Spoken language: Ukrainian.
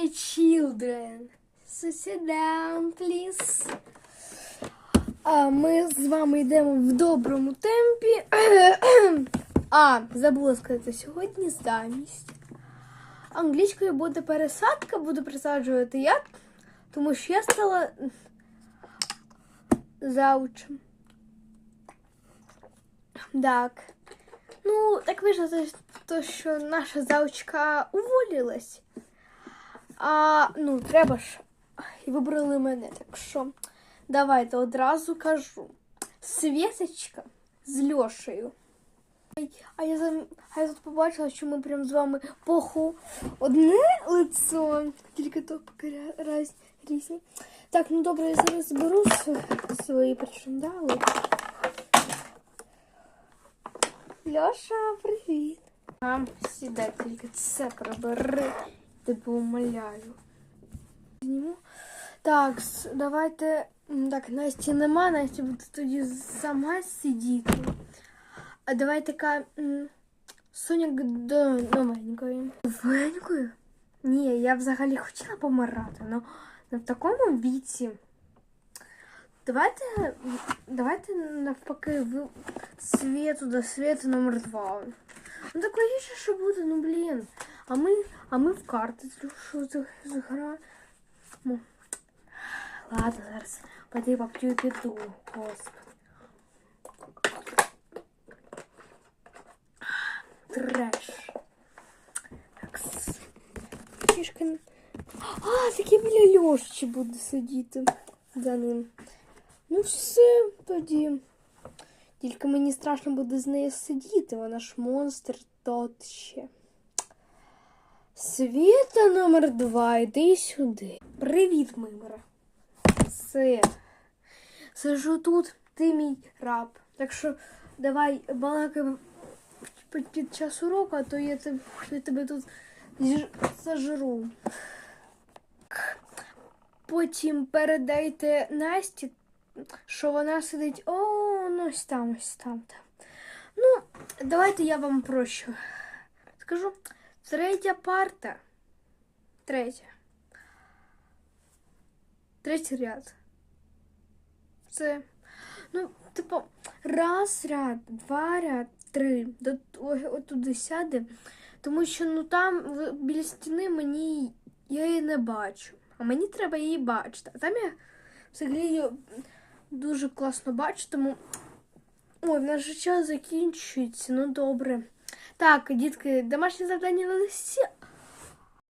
my children. So sit down, please. А ми з вами йдемо в доброму темпі. А, забула сказати, сьогодні замість. Англійською буде пересадка, буду присаджувати я, тому що я стала заучем. Так. Ну, так вийшло, то- що наша заучка уволилась. А, ну, треба ж. І вибрали мене. Так що давайте одразу кажу. Світочка з Льошею. А я, а я тут побачила, що ми прям з вами поху одне лицо, тільки то поки різні. Так, ну добре, я зараз зберу свої причиндали. Льоша, привіт. Сідай, тільки це прибери. Тебе умоляю. Зніму. Так, давайте. Так, Насті нема, Настя буде тоді сама сидіти. А давай така м, Соня до новенької. Новенькою? Ні, я взагалі хотіла помирати, але не в такому віці. Давайте, давайте навпаки ви світу до світу номер два. Ну так логічно, що буде, ну блін. А ми, а ми в карти що зграємо. Ладно, зараз пойди поп'ю піду, господи. Треш. Так, Фішка. А, таки біля Льоші буде сидіти за ним. Ну все тоді. Тільки мені страшно буде з нею сидіти, вона ж монстр тот ще. Світа номер два, йди сюди. Привіт, мимера. Все. Сижу тут, ти мій раб. Так що давай балакаємо під, час уроку, а то я тебе тут зажру. Потім передайте Насті, що вона сидить. О, ну ось там, ось там. там. Ну, давайте я вам прощу. Скажу, третя парта. Третя. Третій ряд. Це. Ну, типу, раз ряд, два ряд, три. До отуди сяде. Тому що ну там біля стіни мені я її не бачу. А мені треба її бачити. А там я взагалі дуже класно бачу, тому. Ой, в нас же час закінчується, ну добре. Так, дітки, домашнє завдання на листі